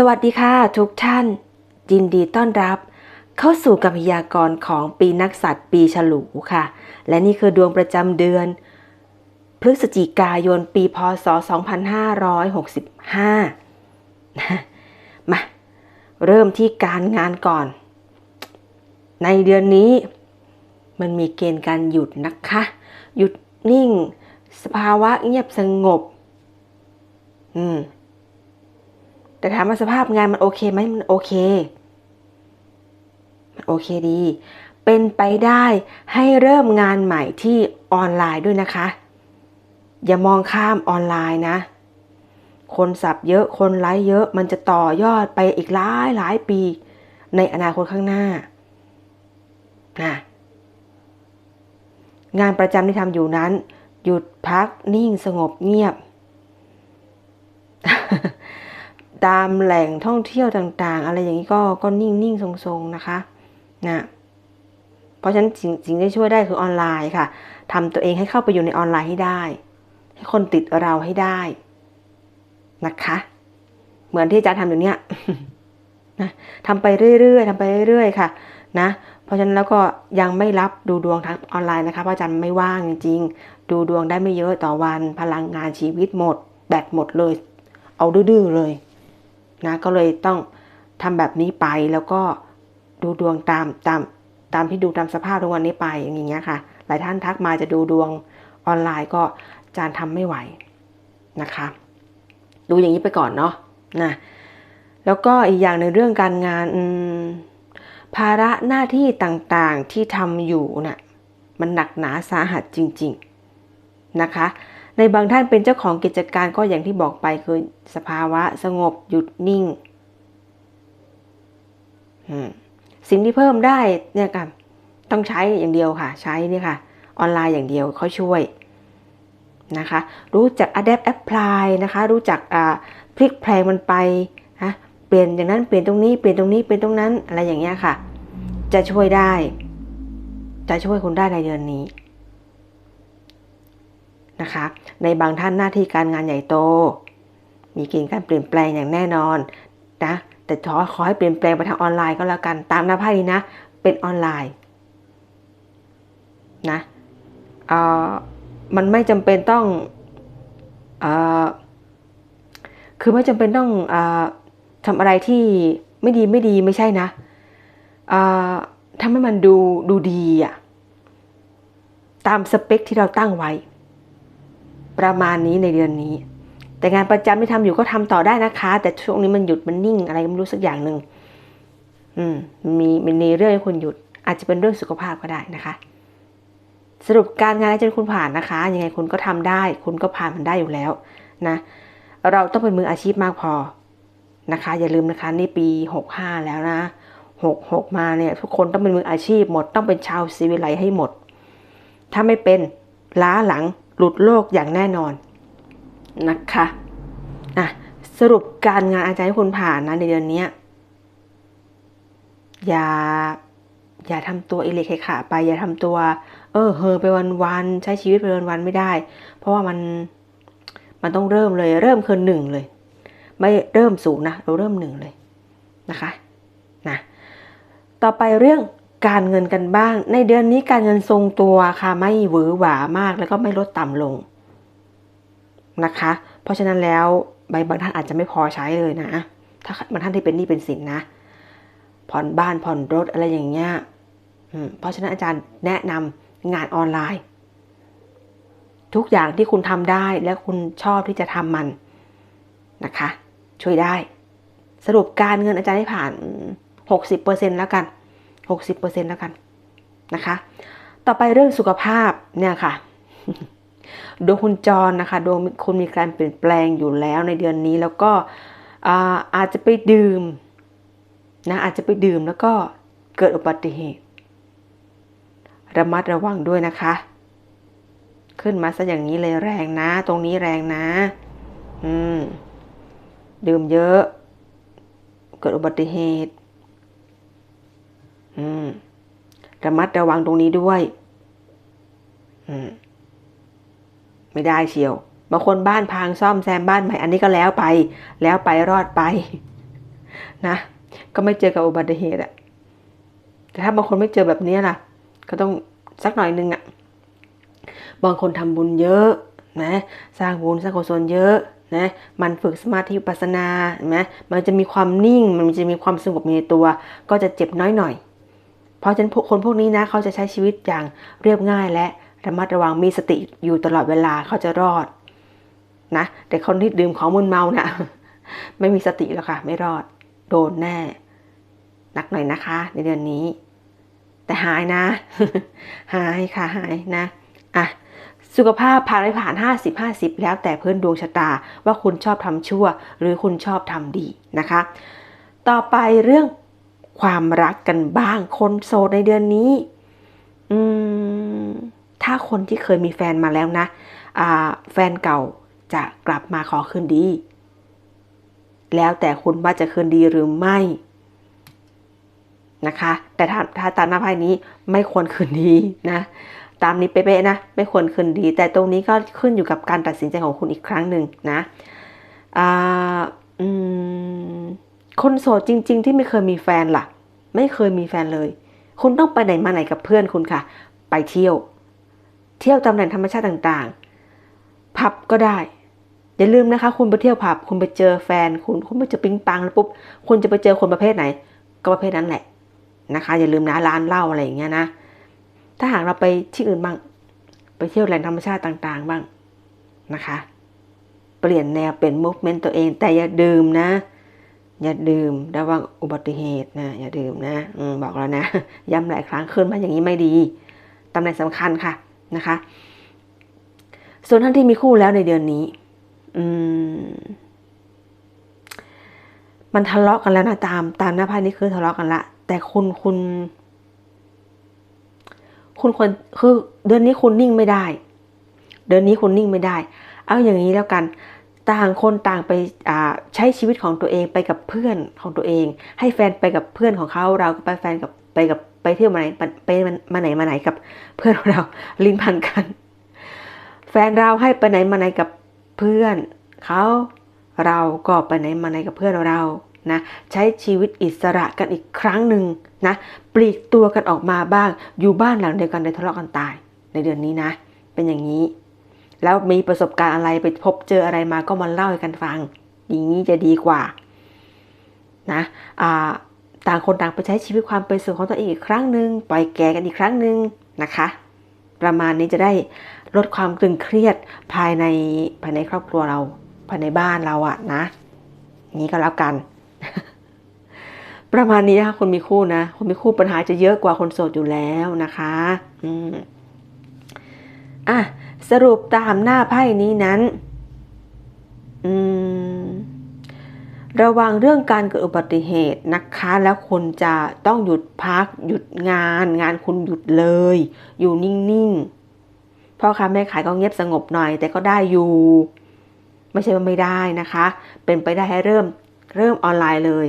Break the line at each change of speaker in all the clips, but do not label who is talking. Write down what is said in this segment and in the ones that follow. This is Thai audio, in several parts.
สวัสดีค่ะทุกท่าน ยินดีต้อนรับ เข้าสู่กัมพยากรณ์ของปีนักสัตว์ปีฉลูค่ะ และนี่คือดวงประจำเดือน พฤศจิกายนปีพศ 2565 มาเริ่มที่การงานก่อน ในเดือนนี้ มันมีเกณฑ์การหยุดนะคะ หยุดนิ่ง สภาวะเงียบสงบ อืม แต่ถามว่าสภาพงานมันโอเคไหมมันโอเค มันโอเคดี เป็นไปได้ให้เริ่มงานใหม่ที่ออนไลน์ด้วยนะคะ อย่ามองข้ามออนไลน์นะ คนสับเยอะคนไลค์เยอะมันจะต่อยอดไปอีกหลายหลายปี ในอนาคตข้างหน้านะงานประจำที่ทำอยู่นั้น หยุดพักนิ่งสงบเงียบ ตามแหล่งท่องเที่ยวต่างๆ อะไรอย่างนี้ก็ก็นิ่งนิ่งทรงๆ นะคะนะเพราะฉะนั้นสิ่งสิ่งที่ช่วยได้คือออนไลน์ค่ะทำตัวเองให้เข้าไปอยู่ในออนไลน์ให้ได้ ให้คนติดเราให้ได้นะคะ เหมือนที่อาจารย์ทำอยู่เนี้ยนะทำไปเรื่อยๆทำไปเรื่อยๆ ค่ะ นะ เพราะฉะนั้นแล้วก็ยังไม่รับดูดวงทางออนไลน์นะคะเพราะอาจารย์ไม่ว่างจริงๆ ดูดวงได้ไม่เยอะต่อวันพลังงานชีวิตหมด แบตหมดเลย เอาดื้อๆเลย นะก็เลยต้องทำแบบนี้ไปแล้วก็ดูดวงตามตามตามที่ดูตามสภาพทุกวันนี้ไปอย่างเงี้ยค่ะ หลายท่านทักมาจะดูดวงออนไลน์ก็อาจารย์ทำไม่ไหวนะคะ ดูอย่างนี้ไปก่อนเนาะนะแล้วก็อีกอย่างในเรื่องการงานภาระหน้าที่ต่างๆที่ทำอยู่นะ่ะมันหนักหนาสาหัสจริง ๆ นะคะ ในบางท่านเป็นเจ้าของกิจการก็อย่างที่บอกไปคือสภาวะสงบหยุดนิ่ง สิ่งที่เพิ่มได้เนี่ยค่ะต้องใช้อย่างเดียวค่ะ ใช้นี่ค่ะ ออนไลน์อย่างเดียวเขาช่วยนะคะ รู้จัก adapt apply นะคะ รู้จักพลิกแพลงมันไปนะเปลี่ยนอย่างนั้นเปลี่ยนตรงนี้เปลี่ยนตรงนี้เปลี่ยนตรงนั้นอะไรอย่างเงี้ยค่ะ จะช่วยได้ จะช่วยคุณได้ในเดือนนี้ นะคะ ในบางท่านหน้าที่การงานใหญ่โต มีเกณฑ์การเปลี่ยนแปลงอย่างแน่นอนนะแต่ขอขอให้เปลี่ยนแปลงไปทางออนไลน์ก็แล้วกันตามหน้าไพ่นี้นะ เป็นออนไลน์นะเอ่อมันไม่จำเป็นต้องเอ่อคือไม่จำเป็นต้องอทำอะไรที่ไม่ดีไม่ดีไม่ใช่นะทำให้มันดูดูดีอะตามสเปคที่เราตั้งไว้ ประมาณนี้ในเดือนนี้ แต่งานประจำที่ทำอยู่ก็ทำต่อได้นะคะ แต่ช่วงนี้มันหยุดมันนิ่งอะไรไม่รู้สักอย่างหนึ่งอืมมีมันมีเรื่องให้คุณหยุด อาจจะเป็นเรื่องสุขภาพก็ได้นะคะ สรุปการงานจนคุณผ่านนะคะยังไงคุณก็ทำได้ คุณก็ผ่านมันได้อยู่แล้วนะ เราต้องเป็นมืออาชีพมากพอนะคะ อย่าลืมนะคะนี่ปี 65 แล้วนะ 66 มาเนี่ยทุกคนต้องเป็นมืออาชีพหมดต้องเป็นชาวซีวิไลให้หมด ถ้าไม่เป็นล้าหลัง หลุดโลกอย่างแน่นอนนะคะอะสรุปการงานอาจารย์ให้คุณผ่านนะในเดือนนี้อย่าอย่าทำตัวอิเล็กขาไป อย่าทำตัว เออเฮอไปวันๆใช้ชีวิตไปวันๆไม่ได้ เพราะว่ามันมันต้องเริ่มเลย เริ่มคือหนึ่งเลย ไม่เริ่มสูงนะเราเริ่มหนึ่งเลยนะคะนะต่อไปเรื่อง การเงินกันบ้าง ในเดือนนี้การเงินทรงตัวค่ะไม่หวือหวามากแล้วก็ไม่ลดต่ำลงนะคะ เพราะฉะนั้นแล้วใบบางท่านอาจจะไม่พอใช้เลยนะ ถ้าบางท่านที่เป็นหนี้เป็นสินนะ ผ่อนบ้านผ่อนรถอะไรอย่างเงี้ยเพราะฉะนั้นอาจารย์แนะนำงานออนไลน์ ทุกอย่างที่คุณทำได้และคุณชอบที่จะทำมันนะคะ ช่วยได้ สรุปการเงินอาจารย์ให้ผ่าน 60%แล้วกัน 60%แล้วกันนะคะ ต่อไปเรื่องสุขภาพเนี่ยค่ะดวงคุณจรนะคะดวงคุณมีการเปลี่ยนแปลงอยู่แล้วในเดือนนี้แล้วก็อาจจะไปดื่มนะอาจจะไปดื่มแล้วก็เกิดอุบัติเหตุ ระมัดระวังด้วยนะคะ ขึ้นมาซะอย่างนี้เลยแรงนะ ตรงนี้แรงนะอืมดื่มเยอะ เกิดอุบัติเหตุ อืม ระมัดระวังตรงนี้ด้วย อืม ไม่ได้เชียว บางคนบ้านพังซ่อมแซมบ้านใหม่ อันนี้ก็แล้วไป แล้วไปรอดไป นะ ก็ไม่เจอกับอุบัติเหตุอะแต่ถ้าบางคนไม่เจอแบบนี้ล่ะ ก็ต้องสักหน่อยนึงอะบางคนทำบุญเยอะนะ สร้างบุญสร้างกุศลเยอะนะมันฝึกสมาธิปัสสนาเห็นไหมมันจะมีความนิ่ง มันจะมีความสงบในตัว ก็จะเจ็บน้อยหน่อย เพราะฉะนั้นคนพวกนี้นะเขาจะใช้ชีวิตอย่างเรียบง่ายและระมัดระวังมีสติอยู่ตลอดเวลาเขาจะรอดนะแต่คนที่ดื่มของมึนเมานะ่ะไม่มีสติแล้วค่ะ ไม่รอด โดนแน่ หนักหน่อยนะคะ ในเดือนนี้ แต่หายนะ หายค่ะหายนะอะสุขภาพผ่านไม่ผ่าน 50 50 แล้วแต่เพื่อนดวงชะตาว่าคุณชอบทำชั่ว หรือคุณชอบทำดีนะคะ ต่อไปเรื่อง ความรักกันบ้าง คนโสดในเดือนนี้ อืม ถ้าคนที่เคยมีแฟนมาแล้วนะแฟนเก่าจะกลับมาขอคืนดี แล้วแต่คุณว่าจะคืนดีหรือไม่นะคะ แต่ถ้าถ้าตามหน้าไพ่นี้ไม่ควรคืนดีนะ ตามนี้เป๊ะๆนะ ไม่ควรคืนดี แต่ตรงนี้ก็ขึ้นอยู่กับการตัดสินใจของคุณอีกครั้งหนึ่งนะอ่าอืม คนโสดจริง ๆ ที่ไม่เคยมีแฟนล่ะ ไม่เคยมีแฟนเลย คุณต้องไปไหนมาไหนกับเพื่อนคุณค่ะ ไปเที่ยว เที่ยวตามแหล่งธรรมชาติต่างๆ ผับก็ได้ อย่าลืมนะคะ คุณไปเที่ยวผับ คุณไปเจอแฟน คุณ คุณไปเจอปิ๊งปังแล้วปุ๊บ คุณจะไปเจอคนประเภทไหน ก็ประเภทนั้นแหละนะคะ อย่าลืมนะร้านเหล้าอะไรอย่างเงี้ยนะ ถ้าหากเราไปที่อื่นบ้าง ไปเที่ยวแหล่งธรรมชาติต่างๆ บ้างนะคะ เปลี่ยนแนวเป็นมูฟเมนต์ตัวเองแต่อย่าดื่มนะ อย่าดื่มระวังอุบัติเหตุนะ อย่าดื่มนะอบอกแล้วนะ ย้ำหลายครั้งขึ้นมาอย่างนี้ไม่ดีตำแหน่งสำคัญค่ะนะคะ ส่วนท่านที่มีคู่แล้วในเดือนนี้ อืม มันทะเลาะกันแล้วนะตาม ตามหน้าไพ่นี้คือทะเลาะกันละ แต่คุณคุณ คุณควรคือเดือนนี้คุณนิ่งไม่ได้ เดือนนี้คุณนิ่งไม่ได้ เอาอย่างนี้แล้วกัน ต่างคนต่างไปใช้ชีวิตของตัวเองไปกับเพื่อนของตัวเอง ให้แฟนไปกับเพื่อนของเขาเราก็ไปแฟนกับไปกับไปเที่ยวมาไหนไปมาไหนมาไหนกับเพื่อนของเราลิ้นพันกัน แฟนเราให้ไปไหนมาไหนกับเพื่อนเขาเราก็ไปไหนมาไหนกับเพื่อนเรานะใช้ชีวิตอิสระกันอีกครั้งหนึ่งนะปลีกตัวกันออกมาบ้าง อยู่บ้านหลังเดียวกันในทะเลาะกันตายในเดือนนี้นะ เป็นอย่างนี้ แล้วมีประสบการณ์อะไรไปพบเจออะไรมาก็มาเล่าให้กันฟัง อย่างนี้จะดีกว่านะต่างคนต่างไปใช้ชีวิตความเป็นส่วนของตัวเองอีกครั้งหนึ่งปล่อยแก่กันอีกครั้งหนึ่งนะคะ ประมาณนี้จะได้ลดความตึงเครียดภายในภายในครอบครัวเรา ภายในบ้านเราอะนะนี้ก็แล้วกัน ประมาณนี้นะคะคนมีคู่นะคนมีคู่ปัญหาจะเยอะกว่าคนโสดอยู่แล้วนะคะ อืมอะ สรุปตามหน้าไพ่นี้นั้นอืมระวังเรื่องการเกิดอุบัติเหตุนะคะ แล้วคุณจะต้องหยุดพัก หยุดงาน งานคุณหยุดเลย อยู่นิ่งๆพ่อค้าแม่ขายก็เงียบสงบหน่อย แต่ก็ได้อยู่ ไม่ใช่ว่าไม่ได้นะคะ เป็นไปได้ให้เริ่มเริ่มออนไลน์เลย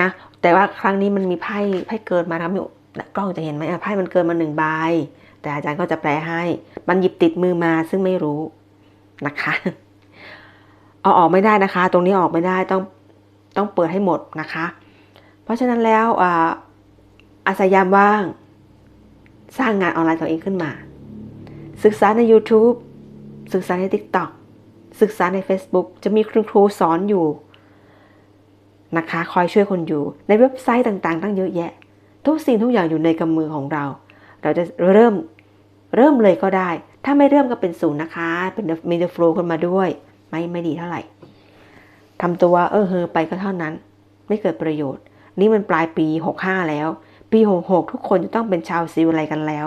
นะ แต่ว่าครั้งนี้มันมีไพ่ไพ่เกินมาครับกล้องจะเห็นไหมไพ่มันเกินมาหนึ่งใบ แต่อาจารย์ก็จะแปลให้ มันหยิบติดมือมาซึ่งไม่รู้นะคะเอาออกไม่ได้นะคะ ตรงนี้ออกไม่ได้ต้องต้องเปิดให้หมดนะคะ เพราะฉะนั้นแล้วอาศัยยามว่าง สร้างงานออนไลน์ตัวเองขึ้นมา ศึกษาใน YouTube ศึกษาใน TikTok ศึกษาใน Facebook จะมีคุณครูสอนอยู่นะคะ คอยช่วยคนอยู่ในเว็บไซต์ต่างๆ ตั้งเยอะแยะ ทุกสิ่งทุกอย่างอยู่ในกำมือของเรา เราจะเริ่มเริ่มเลยก็ได้ ถ้าไม่เริ่มก็เป็นศูนย์นะคะ เป็นมีเดฟโฟล์ขึ้นมาด้วย ไม่ไม่ดีเท่าไหร่ทำตัวเออเฮอไปก็เท่านั้น ไม่เกิดประโยชน์ นี่มันปลายปี 65 แล้ว ปี 66 ทุกคนจะต้องเป็นชาวซิวอะไรกันแล้ว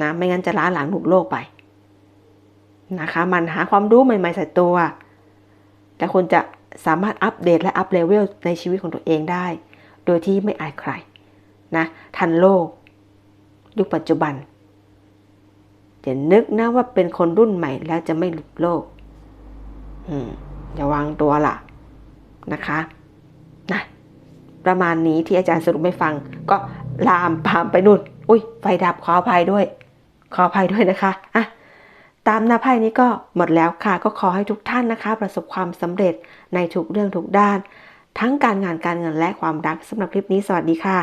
นะ ไม่งั้นจะล้าหลังหลุดโลกไป นะคะ มันหาความรู้ใหม่ๆใส่ตัว แต่คุณจะสามารถอัปเดตและอัปเลเวลในชีวิตของตัวเองได้ โดยที่ไม่อายใคร นะ ทันโลก ยุคปัจจุบันอย่านึกนะว่าเป็นคนรุ่นใหม่แล้วจะไม่หลุดโลกอืมอย่าวางตัวล่ะนะคะนะประมาณนี้ที่อาจารย์สรุปไม่ฟัง ก็ลามพามไปนู่น อุ้ยไฟดับขออภัยด้วย ขออภัยด้วยนะคะอะตามหน้าไพ่นี้ก็หมดแล้วค่ะ ก็ขอให้ทุกท่านนะคะ ประสบความสำเร็จในทุกเรื่องทุกด้าน ทั้งการงานการเงินและความรักสำหรับคลิปนี้สวัสดีค่ะ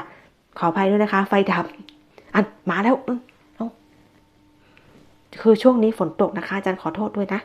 ขออภัยด้วยนะคะ ไฟดับ อันมาแล้วคือช่วงนี้ฝนตกนะคะอาจารย์ขอโทษด้วยนะ